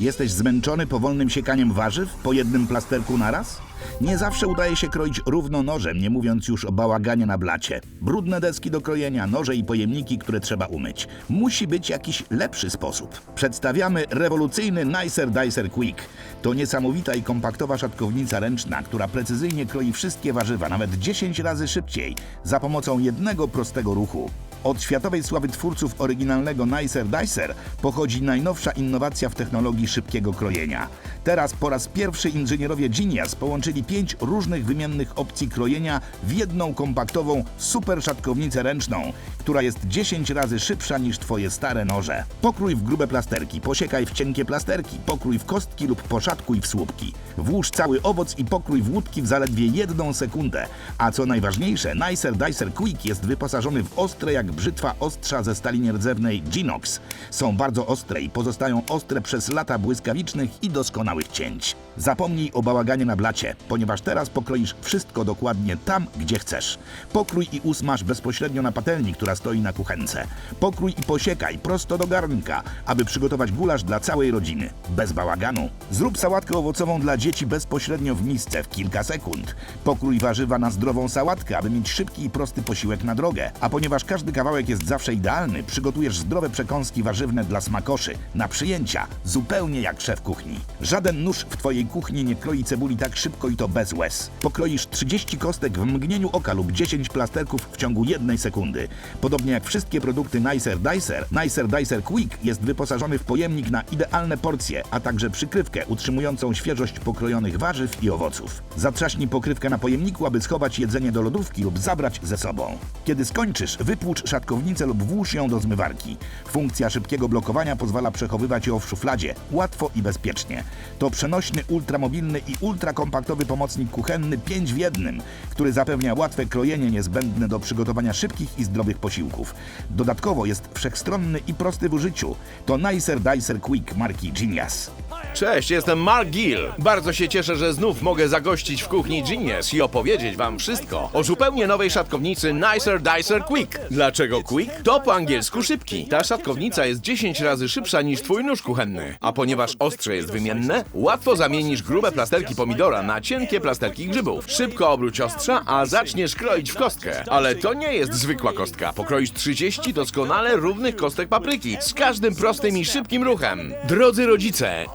Jesteś zmęczony powolnym siekaniem warzyw po jednym plasterku naraz? Nie zawsze udaje się kroić równo nożem, nie mówiąc już o bałaganie na blacie. Brudne deski do krojenia, noże i pojemniki, które trzeba umyć. Musi być jakiś lepszy sposób. Przedstawiamy rewolucyjny Nicer Dicer Quick. To niesamowita i kompaktowa szatkownica ręczna, która precyzyjnie kroi wszystkie warzywa, nawet 10 razy szybciej, za pomocą jednego prostego ruchu. Od światowej sławy twórców oryginalnego Nicer Dicer pochodzi najnowsza innowacja w technologii szybkiego krojenia. Teraz po raz pierwszy inżynierowie Genius połączyli pięć różnych wymiennych opcji krojenia w jedną kompaktową super szatkownicę ręczną, która jest 10 razy szybsza niż twoje stare noże. Pokrój w grube plasterki, posiekaj w cienkie plasterki, pokrój w kostki lub poszatkuj w słupki. Włóż cały owoc i pokrój w łódki w zaledwie jedną sekundę. A co najważniejsze, Nicer Dicer Quick jest wyposażony w ostre jak brzytwa ostrza ze stali nierdzewnej Ginox. Są bardzo ostre i pozostają ostre przez lata błyskawicznych i doskonałych cięć. Zapomnij o bałaganie na blacie, ponieważ teraz pokroisz wszystko dokładnie tam, gdzie chcesz. Pokrój i usmaż bezpośrednio na patelni, która stoi na kuchence. Pokrój i posiekaj prosto do garnka, aby przygotować gulasz dla całej rodziny. Bez bałaganu. Zrób sałatkę owocową dla dzieci bezpośrednio w misce w kilka sekund. Pokrój warzywa na zdrową sałatkę, aby mieć szybki i prosty posiłek na drogę. A ponieważ każdy kawałek jest zawsze idealny, przygotujesz zdrowe przekąski warzywne dla smakoszy, na przyjęcia, zupełnie jak szef kuchni. Żaden nóż w twojej kuchni nie kroi cebuli tak szybko i to bez łez. Pokroisz 30 kostek w mgnieniu oka lub 10 plasterków w ciągu jednej sekundy. Podobnie jak wszystkie produkty Nicer Dicer, Nicer Dicer Quick jest wyposażony w pojemnik na idealne porcje, a także przykrywkę utrzymującą świeżość pokrojonych warzyw i owoców. Zatrzaśnij pokrywkę na pojemniku, aby schować jedzenie do lodówki lub zabrać ze sobą. Kiedy skończysz, wypłucz szatkownicę lub włóż ją do zmywarki. Funkcja szybkiego blokowania pozwala przechowywać ją w szufladzie łatwo i bezpiecznie. To przenośny, ultramobilny i ultrakompaktowy pomocnik kuchenny 5 w jednym, który zapewnia łatwe krojenie niezbędne do przygotowania szybkich i zdrowych posiłków. Dodatkowo jest wszechstronny i prosty w użyciu. To Nicer Dicer Quick marki Genius. Cześć, jestem Mark Gill. Bardzo się cieszę, że znów mogę zagościć w kuchni Genius i opowiedzieć wam wszystko o zupełnie nowej szatkownicy Nicer Dicer Quick. Dlaczego Quick? To po angielsku szybki. Ta szatkownica jest 10 razy szybsza niż twój nóż kuchenny. A ponieważ ostrze jest wymienne, łatwo zamienisz grube plasterki pomidora na cienkie plasterki grzybów. Szybko obróć ostrza, a zaczniesz kroić w kostkę. Ale to nie jest zwykła kostka. Pokroisz 30 doskonale równych kostek papryki z każdym prostym i szybkim ruchem. Drodzy rodzice,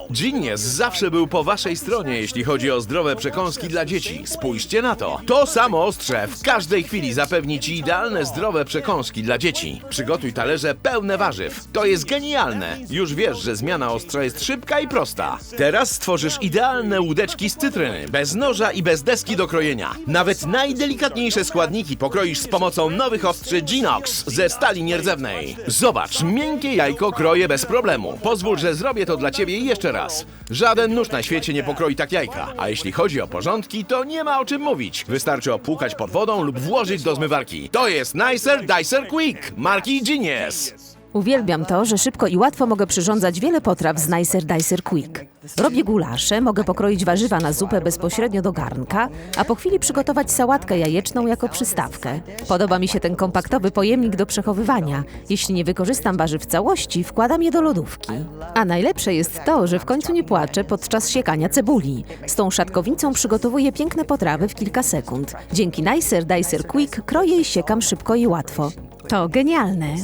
zawsze był po waszej stronie, jeśli chodzi o zdrowe przekąski dla dzieci. Spójrzcie na to. To samo ostrze w każdej chwili zapewni ci idealne zdrowe przekąski dla dzieci. Przygotuj talerze pełne warzyw. To jest genialne. Już wiesz, że zmiana ostrza jest szybka i prosta. Teraz stworzysz idealne łódeczki z cytryny, bez noża i bez deski do krojenia. Nawet najdelikatniejsze składniki pokroisz z pomocą nowych ostrzy Ginox ze stali nierdzewnej. Zobacz, miękkie jajko kroję bez problemu. Pozwól, że zrobię to dla ciebie jeszcze raz. Żaden nóż na świecie nie pokroi tak jajka. A jeśli chodzi o porządki, to nie ma o czym mówić. Wystarczy opłukać pod wodą lub włożyć do zmywarki. To jest Nicer Dicer Quick marki Genius. Uwielbiam to, że szybko i łatwo mogę przyrządzać wiele potraw z Nicer Dicer Quick. Robię gulasze, mogę pokroić warzywa na zupę bezpośrednio do garnka, a po chwili przygotować sałatkę jajeczną jako przystawkę. Podoba mi się ten kompaktowy pojemnik do przechowywania. Jeśli nie wykorzystam warzyw w całości, wkładam je do lodówki. A najlepsze jest to, że w końcu nie płaczę podczas siekania cebuli. Z tą szatkownicą przygotowuję piękne potrawy w kilka sekund. Dzięki Nicer Dicer Quick kroję i siekam szybko i łatwo. To genialne!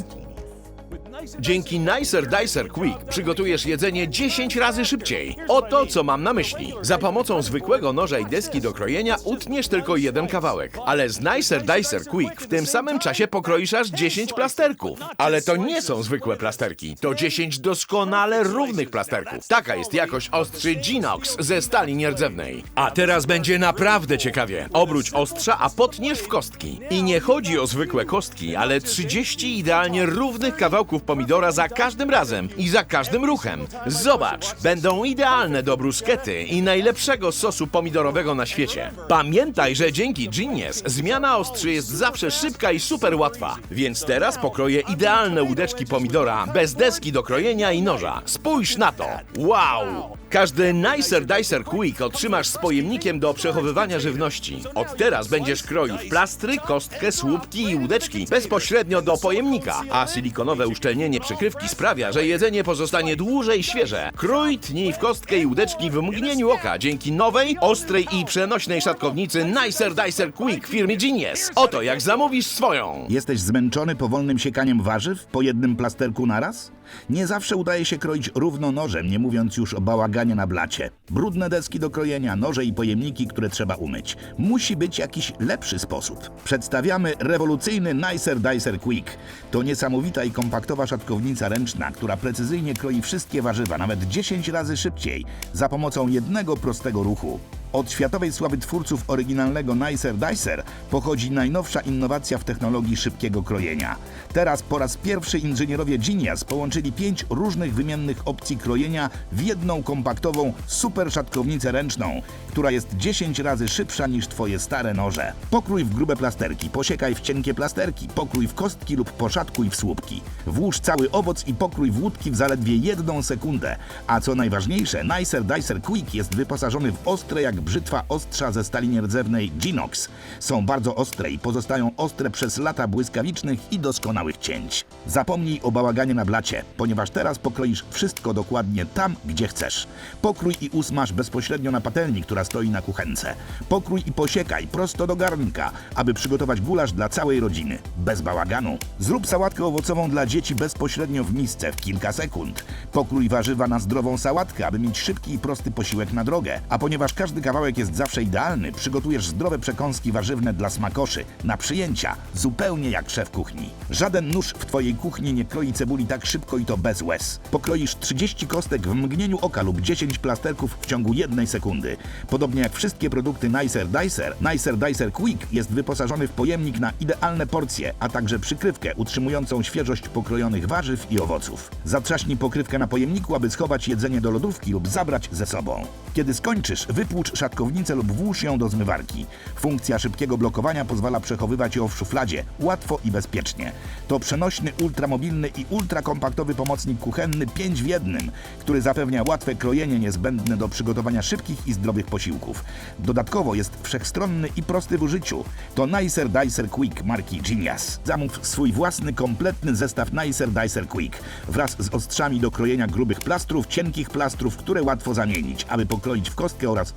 Dzięki Nicer Dicer Quick przygotujesz jedzenie 10 razy szybciej. Oto co mam na myśli. Za pomocą zwykłego noża i deski do krojenia utniesz tylko jeden kawałek, ale z Nicer Dicer Quick w tym samym czasie pokroisz aż 10 plasterków. Ale to nie są zwykłe plasterki, to 10 doskonale równych plasterków. Taka jest jakość ostrzy Ginox ze stali nierdzewnej. A teraz będzie naprawdę ciekawie. Obróć ostrza, a potniesz w kostki. I nie chodzi o zwykłe kostki, ale 30 idealnie równych kawałków pomidora pomidora za każdym razem i za każdym ruchem. Zobacz, będą idealne do bruskety i najlepszego sosu pomidorowego na świecie. Pamiętaj, że dzięki Genius zmiana ostrzy jest zawsze szybka i super łatwa. Więc teraz pokroję idealne łódeczki pomidora bez deski do krojenia i noża. Spójrz na to! Wow! Każdy Nicer Dicer Quick otrzymasz z pojemnikiem do przechowywania żywności. Od teraz będziesz kroił plastry, kostkę, słupki i łódeczki bezpośrednio do pojemnika, a silikonowe uszczelnienie przykrywki sprawia, że jedzenie pozostanie dłużej świeże. Krój, tnij w kostkę i łódeczki w mgnieniu oka dzięki nowej, ostrej i przenośnej szatkownicy Nicer Dicer Quick firmy Genius. Oto jak zamówisz swoją. Jesteś zmęczony powolnym siekaniem warzyw po jednym plasterku naraz? Nie zawsze udaje się kroić równo nożem, nie mówiąc już o bałaganie na blacie. Brudne deski do krojenia, noże i pojemniki, które trzeba umyć. Musi być jakiś lepszy sposób. Przedstawiamy rewolucyjny Nicer Dicer Quick. To niesamowita i kompaktowa szatkownica ręczna, która precyzyjnie kroi wszystkie warzywa, nawet 10 razy szybciej, za pomocą jednego prostego ruchu. Od światowej sławy twórców oryginalnego Nicer Dicer pochodzi najnowsza innowacja w technologii szybkiego krojenia. Teraz po raz pierwszy inżynierowie Genius połączyli pięć różnych wymiennych opcji krojenia w jedną kompaktową super szatkownicę ręczną, która jest 10 razy szybsza niż twoje stare noże. Pokrój w grube plasterki, posiekaj w cienkie plasterki, pokrój w kostki lub poszatkuj w słupki. Włóż cały owoc i pokrój w łódki w zaledwie jedną sekundę. A co najważniejsze, Nicer Dicer Quick jest wyposażony w ostre jak brzytwa ostrza ze stali nierdzewnej Ginox. Są bardzo ostre i pozostają ostre przez lata błyskawicznych i doskonałych cięć. Zapomnij o bałaganie na blacie, ponieważ teraz pokroisz wszystko dokładnie tam, gdzie chcesz. Pokrój i usmaż bezpośrednio na patelni, która stoi na kuchence. Pokrój i posiekaj prosto do garnka, aby przygotować gulasz dla całej rodziny, bez bałaganu. Zrób sałatkę owocową dla dzieci bezpośrednio w misce w kilka sekund. Pokrój warzywa na zdrową sałatkę, aby mieć szybki i prosty posiłek na drogę. A ponieważ każdy kawałek jest zawsze idealny, przygotujesz zdrowe przekąski warzywne dla smakoszy, na przyjęcia, zupełnie jak szef kuchni. Żaden nóż w twojej kuchni nie kroi cebuli tak szybko i to bez łez. Pokroisz 30 kostek w mgnieniu oka lub 10 plasterków w ciągu jednej sekundy. Podobnie jak wszystkie produkty Nicer Dicer, Nicer Dicer Quick jest wyposażony w pojemnik na idealne porcje, a także przykrywkę utrzymującą świeżość pokrojonych warzyw i owoców. Zatrzaśnij pokrywkę na pojemniku, aby schować jedzenie do lodówki lub zabrać ze sobą. Kiedy skończysz, wypłucz szatkownicę lub włóż ją do zmywarki. Funkcja szybkiego blokowania pozwala przechowywać ją w szufladzie, łatwo i bezpiecznie. To przenośny, ultramobilny i ultrakompaktowy pomocnik kuchenny 5 w jednym, który zapewnia łatwe krojenie niezbędne do przygotowania szybkich i zdrowych posiłków. Dodatkowo jest wszechstronny i prosty w użyciu. To Nicer Dicer Quick marki Genius. Zamów swój własny, kompletny zestaw Nicer Dicer Quick wraz z ostrzami do krojenia grubych plastrów, cienkich plastrów, które łatwo zamienić, aby pokroić w kostkę oraz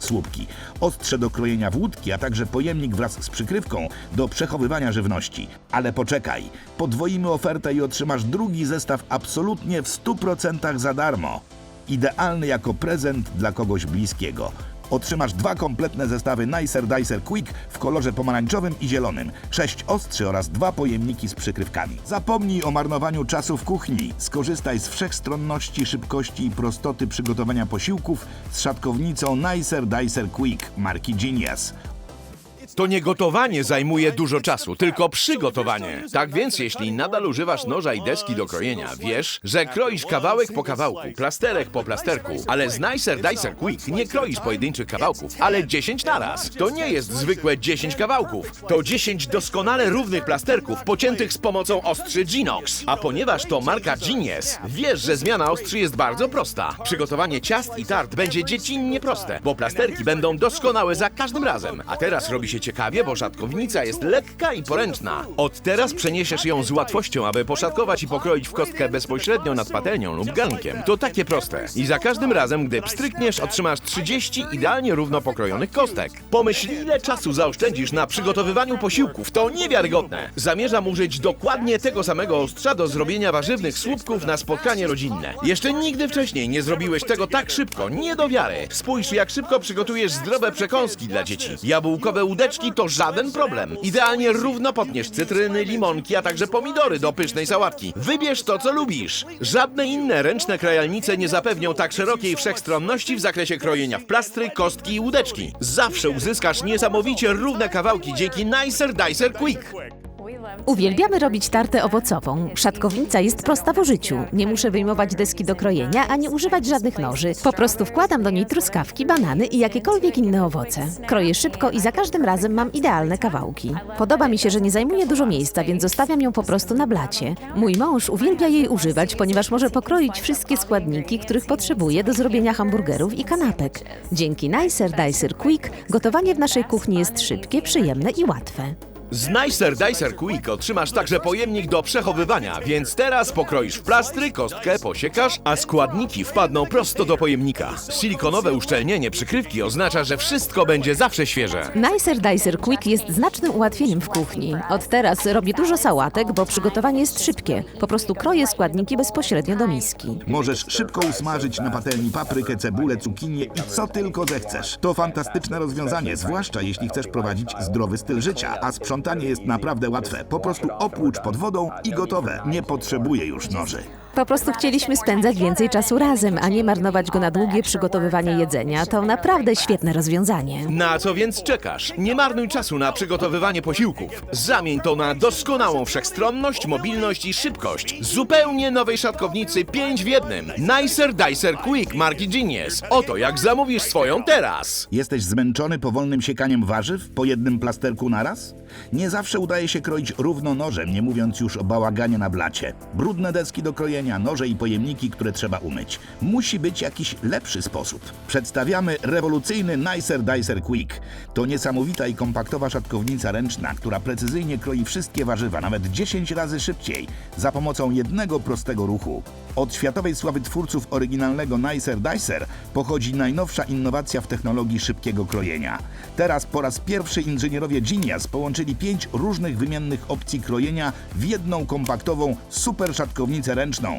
Ostrze do krojenia włódki, a także pojemnik wraz z przykrywką do przechowywania żywności. Ale poczekaj, podwoimy ofertę i otrzymasz drugi zestaw absolutnie w 100% za darmo. Idealny jako prezent dla kogoś bliskiego. Otrzymasz dwa kompletne zestawy Nicer Dicer Quick w kolorze pomarańczowym i zielonym, sześć ostrzy oraz dwa pojemniki z przykrywkami. Zapomnij o marnowaniu czasu w kuchni. Skorzystaj z wszechstronności, szybkości i prostoty przygotowania posiłków z szatkownicą Nicer Dicer Quick marki Genius. To nie gotowanie zajmuje dużo czasu, tylko przygotowanie. Tak więc, jeśli nadal używasz noża i deski do krojenia, wiesz, że kroisz kawałek po kawałku, plasterek po plasterku, ale z Nicer Dicer Quick nie kroisz pojedynczych kawałków, ale 10 naraz. To nie jest zwykłe 10 kawałków, to 10 doskonale równych plasterków pociętych z pomocą ostrzy Ginox. A ponieważ to marka Genius, wiesz, że zmiana ostrzy jest bardzo prosta. Przygotowanie ciast i tart będzie dziecinnie proste, bo plasterki będą doskonałe za każdym razem. A teraz robi się ciekawie, bo szatkownica jest lekka i poręczna. Od teraz przeniesiesz ją z łatwością, aby poszatkować i pokroić w kostkę bezpośrednio nad patelnią lub garnkiem. To takie proste. I za każdym razem, gdy pstrykniesz, otrzymasz 30 idealnie równo pokrojonych kostek. Pomyśl, ile czasu zaoszczędzisz na przygotowywaniu posiłków. To niewiarygodne. Zamierzam użyć dokładnie tego samego ostrza do zrobienia warzywnych słupków na spotkanie rodzinne. Jeszcze nigdy wcześniej nie zrobiłeś tego tak szybko. Nie do wiary. Spójrz, jak szybko przygotujesz zdrowe przekąski dla dzieci. Jabłkowe to żaden problem. Idealnie równo potniesz cytryny, limonki, a także pomidory do pysznej sałatki. Wybierz to, co lubisz. Żadne inne ręczne krajalnice nie zapewnią tak szerokiej wszechstronności w zakresie krojenia w plastry, kostki i łódeczki. Zawsze uzyskasz niesamowicie równe kawałki dzięki Nicer Dicer Quick. Uwielbiamy robić tartę owocową. Szatkownica jest prosta w użyciu. Nie muszę wyjmować deski do krojenia, ani używać żadnych noży. Po prostu wkładam do niej truskawki, banany i jakiekolwiek inne owoce. Kroję szybko i za każdym razem mam idealne kawałki. Podoba mi się, że nie zajmuje dużo miejsca, więc zostawiam ją po prostu na blacie. Mój mąż uwielbia jej używać, ponieważ może pokroić wszystkie składniki, których potrzebuje do zrobienia hamburgerów i kanapek. Dzięki Nicer Dicer Quick gotowanie w naszej kuchni jest szybkie, przyjemne i łatwe. Z Nicer Dicer Quick otrzymasz także pojemnik do przechowywania, więc teraz pokroisz w plastry, kostkę posiekasz, a składniki wpadną prosto do pojemnika. Silikonowe uszczelnienie przykrywki oznacza, że wszystko będzie zawsze świeże. Nicer Dicer Quick jest znacznym ułatwieniem w kuchni. Od teraz robię dużo sałatek, bo przygotowanie jest szybkie. Po prostu kroję składniki bezpośrednio do miski. Możesz szybko usmażyć na patelni paprykę, cebulę, cukinię i co tylko zechcesz. To fantastyczne rozwiązanie, zwłaszcza jeśli chcesz prowadzić zdrowy styl życia, a sprzątanie jest naprawdę łatwe. Po prostu opłucz pod wodą i gotowe. Nie potrzebuje już noży. Po prostu chcieliśmy spędzać więcej czasu razem, a nie marnować go na długie przygotowywanie jedzenia. To naprawdę świetne rozwiązanie. Na co więc czekasz? Nie marnuj czasu na przygotowywanie posiłków. Zamień to na doskonałą wszechstronność, mobilność i szybkość. Zupełnie nowej szatkownicy 5 w jednym. Nicer Dicer Quick marki Genius. Oto jak zamówisz swoją teraz. Jesteś zmęczony powolnym siekaniem warzyw po jednym plasterku naraz? Nie zawsze udaje się kroić równo nożem, nie mówiąc już o bałaganie na blacie. Brudne deski do krojenia, noże i pojemniki, które trzeba umyć. Musi być jakiś lepszy sposób. Przedstawiamy rewolucyjny Nicer Dicer Quick. To niesamowita i kompaktowa szatkownica ręczna, która precyzyjnie kroi wszystkie warzywa, nawet 10 razy szybciej, za pomocą jednego prostego ruchu. Od światowej sławy twórców oryginalnego Nicer Dicer pochodzi najnowsza innowacja w technologii szybkiego krojenia. Teraz po raz pierwszy inżynierowie Genius połączyli pięć różnych wymiennych opcji krojenia w jedną kompaktową super szatkownicę ręczną,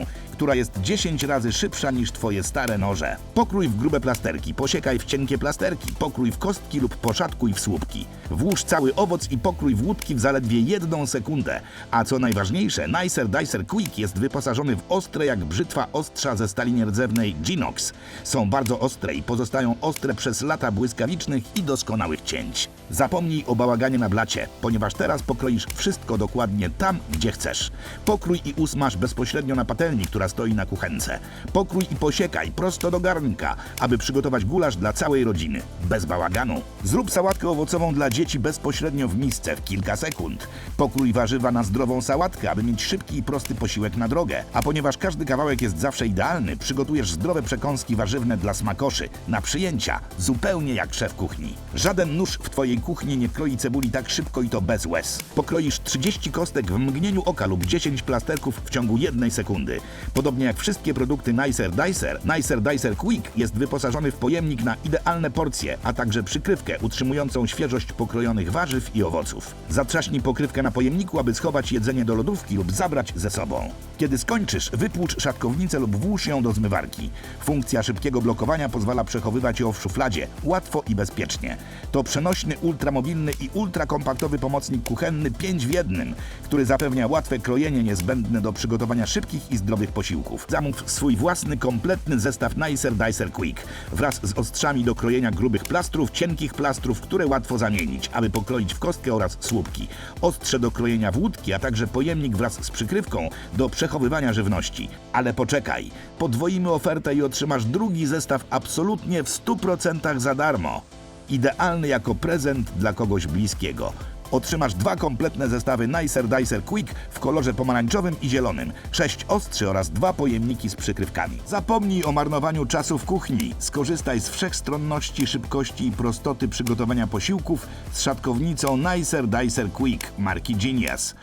która jest 10 razy szybsza niż twoje stare noże. Pokrój w grube plasterki, posiekaj w cienkie plasterki, pokrój w kostki lub poszatkuj w słupki. Włóż cały owoc i pokrój w łódki w zaledwie jedną sekundę. A co najważniejsze, Nicer Dicer Quick jest wyposażony w ostre jak brzytwa ostrza ze stali nierdzewnej Ginox. Są bardzo ostre i pozostają ostre przez lata błyskawicznych i doskonałych cięć. Zapomnij o bałaganie na blacie, ponieważ teraz pokroisz wszystko dokładnie tam, gdzie chcesz. Pokrój i usmaż bezpośrednio na patelni, która stoi na kuchence. Pokrój i posiekaj prosto do garnka, aby przygotować gulasz dla całej rodziny. Bez bałaganu. Zrób sałatkę owocową dla dzieci bezpośrednio w misce w kilka sekund. Pokrój warzywa na zdrową sałatkę, aby mieć szybki i prosty posiłek na drogę. A ponieważ każdy kawałek jest zawsze idealny, przygotujesz zdrowe przekąski warzywne dla smakoszy, na przyjęcia, zupełnie jak szef kuchni. Żaden nóż w twojej kuchni nie kroi cebuli tak szybko i to bez łez. Pokroisz 30 kostek w mgnieniu oka lub 10 plasterków w ciągu jednej sekundy. Podobnie jak wszystkie produkty Nicer Dicer, Nicer Dicer Quick jest wyposażony w pojemnik na idealne porcje, a także przykrywkę utrzymującą świeżość pokrojonych warzyw i owoców. Zatrzaśnij pokrywkę na pojemniku, aby schować jedzenie do lodówki lub zabrać ze sobą. Kiedy skończysz, wypłucz szatkownicę lub włóż ją do zmywarki. Funkcja szybkiego blokowania pozwala przechowywać ją w szufladzie łatwo i bezpiecznie. To przenośny, ultramobilny i ultrakompaktowy pomocnik kuchenny 5 w jednym, który zapewnia łatwe krojenie niezbędne do przygotowania szybkich i zdrowych posiłków. Zamów swój własny, kompletny zestaw Nicer Dicer Quick wraz z ostrzami do krojenia grubych plastrów, cienkich plastrów, które łatwo zamienić, aby pokroić w kostkę oraz słupki. Ostrze do krojenia włódki, a także pojemnik wraz z przykrywką do przechowywania żywności. Ale poczekaj, podwoimy ofertę i otrzymasz drugi zestaw absolutnie w 100% za darmo. Idealny jako prezent dla kogoś bliskiego. Otrzymasz dwa kompletne zestawy Nicer Dicer Quick w kolorze pomarańczowym i zielonym, sześć ostrzy oraz dwa pojemniki z przykrywkami. Zapomnij o marnowaniu czasu w kuchni. Skorzystaj z wszechstronności, szybkości i prostoty przygotowania posiłków z szatkownicą Nicer Dicer Quick marki Genius.